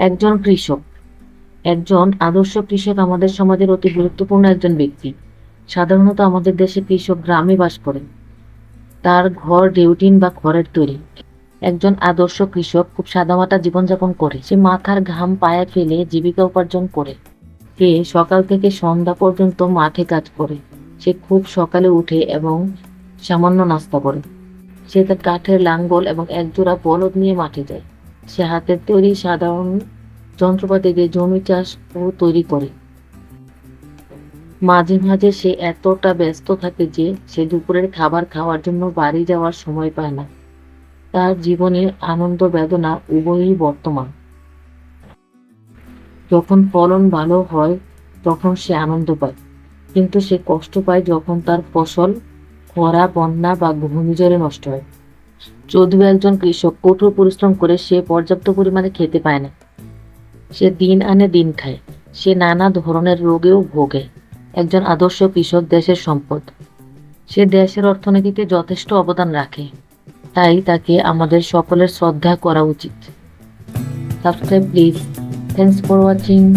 একজন কৃষক, একজন আদর্শ কৃষক আমাদের সমাজের অতি গুরুত্বপূর্ণ একজন ব্যক্তি। সাধারণত আমাদের দেশে কৃষক গ্রামে বাস করেন তার ঘর, ডিউটিন বা ঘরের তৈরি। একজন আদর্শ কৃষক খুব সাদামাটা জীবনযাপন করে। সে মাথার ঘাম পায়ে ফেলে জীবিকা উপার্জন করে। সে সকাল থেকে সন্ধ্যা পর্যন্ত মাঠে কাজ করে। সে খুব সকালে উঠে এবং সামান্য নাস্তা করে। সে তার কাঠের লাঙ্গল এবং একজোড়া বলদ নিয়ে মাঠে যায়। সে হাতের তৈরি সাধারণ যন্ত্রপাতি দিয়ে জমি চাষ ও তৈরি করে। মাঝে মাঝে সে এতটা ব্যস্ত থাকে যে সে দুপুরের খাবার খাওয়ার জন্য বাড়ি যাওয়ার সময় পায় না। তার জীবনে আনন্দ বেদনা উভয়ই বর্তমান। যখন ফলন ভালো হয়, তখন সে আনন্দ পায়। কিন্তু সে কষ্ট পায় যখন তার ফসল, খরা, বন্যা বা ঘূর্ণিঝড়ে নষ্ট হয়। যদিও একজন কৃষক। কঠোর পরিশ্রম করে সে পর্যাপ্ত পরিমাণে খেতে পায় না। সে দিন আনে, দিন খায়। সে নানা ধরনের রোগেও ভোগে। একজন আদর্শ কৃষক দেশের সম্পদ। সে দেশের অর্থনীতিতে যথেষ্ট অবদান রাখে। তাই তাকে আমাদের সকলের শ্রদ্ধা করা উচিত। Subscribe please. Thanks for watching